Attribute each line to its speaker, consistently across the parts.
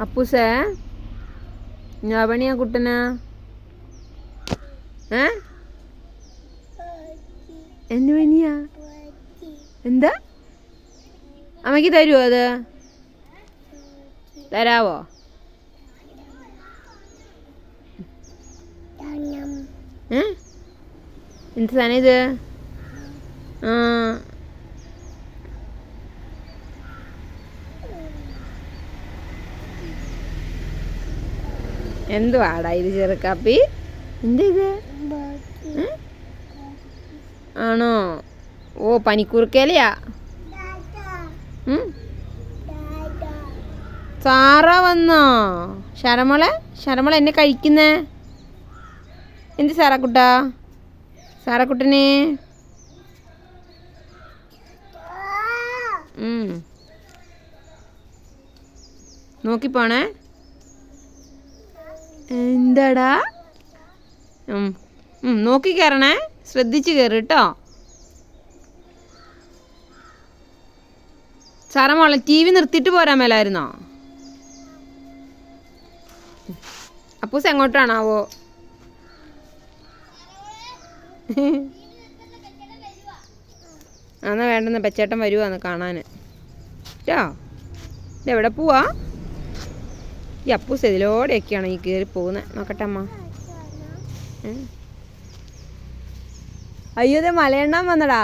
Speaker 1: അപ്പൂസേ ഞാൻ പണിയാ കുട്ടനാ? ഏ? എന്ത് പനിയാ? എന്താ? അമ്മയ്ക്ക് തരുമോ അത്? തരാവോ? ഏ? എന്ത് സാധനം ഇത്? ആ എന്തുവാടാ ഇത് ചെറുക്കാപ്പി? എന്താ ഇത് ഏ? ആണോ? ഓ പനിക്കൂർക്കേലയാ. സാറ വന്നോ? ശരമോളെ? ശരമോളെ എന്നെ കഴിക്കുന്നേ? എന്ത് സാറാക്കുട്ടാ സാറാക്കുട്ടനെ ഉം. നോക്കിപ്പോണേ. എന്താടാ? നോക്കി കയറണേ. ശ്രദ്ധിച്ച് കയറി കേട്ടോ. സാറേ മോളെ ടി വി നിർത്തിയിട്ട് പോരാൻ മേലായിരുന്നോ? അപ്പൂസ് എങ്ങോട്ടാണാവോ എന്നാ വേണ്ടെന്ന് പെച്ചേട്ടൻ വരുവാന്ന് കാണാൻ കേട്ടോ ഇതെവിടെ പോവാ? ഈ അപ്പൂസ് ഇതിലൂടെയൊക്കെയാണ് ഈ കയറി പോകുന്നത് നോക്കട്ടെ അമ്മ? അയ്യോ ഇത് വന്നടാ.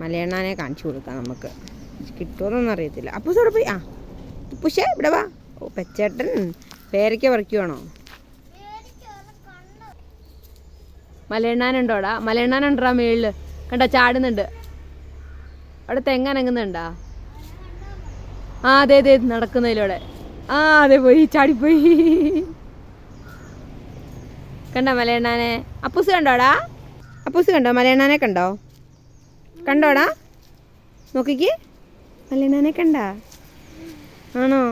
Speaker 1: മലയെണ്ണാനെ കാണിച്ചു കൊടുക്കാം നമുക്ക്. കിട്ടുമോന്നൊന്നും അറിയത്തില്ല. അപ്പൂസ് അവിടെ പോയി. ആ പുഷേ ഇവിടെ വാ. ഓ പെച്ചേട്ടൻ പേരയ്ക്ക പറിക്കുവാണോ? മലയെണ്ണാനുണ്ടോടാ? മലയെണ്ണാനുണ്ടോ മേളിൽ? കണ്ട ചാടുന്നുണ്ട്. അവിടെ തെങ്ങനങ്ങുന്നുണ്ടാ ആ അതെ അതെ നടക്കുന്നതിലൂടെ. ആ അതെ പോയി ചാടി പോയി കണ്ടോ മലയണ്ണാനെ? അപ്പൂസ് കണ്ടോടാ? അപ്പൂസ് കണ്ടോ? മലയണ്ണാനെ കണ്ടോ? കണ്ടോടാ? നോക്കിക്ക്. മലയണ്ണാനെ കണ്ട? ആണോ?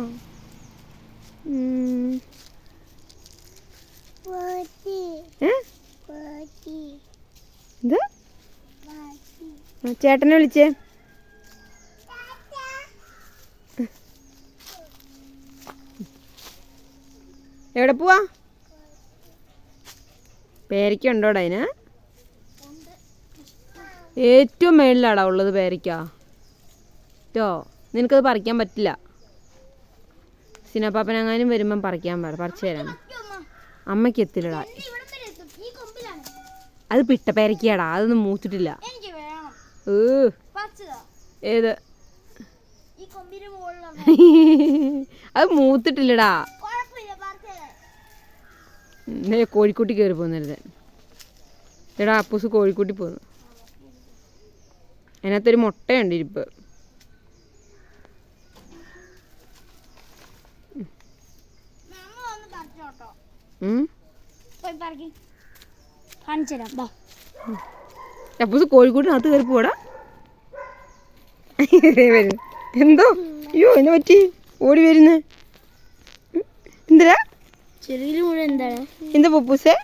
Speaker 1: ചേട്ടനെ വിളിച്ചേ. എവിടെ പോവാ? പേരയ്ക്ക ഉണ്ടോടാ അതിന്? ഏറ്റവും മേളിലാടാ ഉള്ളത് പേരയ്ക്ക. ട്ടോ നിനക്കത് പറിക്കാൻ പറ്റില്ല. സിനപ്പാപ്പനെങ്ങാനും വരുമ്പം പറിക്കാൻ പറ പറിച്ചു തരാം. അമ്മയ്ക്ക് എത്തില്ലടാ. അത് പിട്ട പേരയ്ക്കാടാ അതൊന്നും മൂത്തിട്ടില്ല. ഏത്? അത് മൂത്തിട്ടില്ലടാ. ഇന്നലെ കോഴിക്കോട്ടി കയറി പോകുന്നരുത് എടാ അപ്പൂസ് കോഴിക്കോട്ടി പോകുന്നു അതിനകത്തൊരു മുട്ടയുണ്ട് ഇരിപ്പ്. അപ്പൂസ് കോഴിക്കോട്ടിനകത്ത് കയറി പോടാ. വരുന്നു എന്തോ? അയ്യോ എന്നെ പറ്റി. ഓടി വരുന്നേ. എന്തിനാ?
Speaker 2: ചെറിയ മുഴുവൻ എന്താണ്?
Speaker 1: എന്താ പപ്പൂസേ?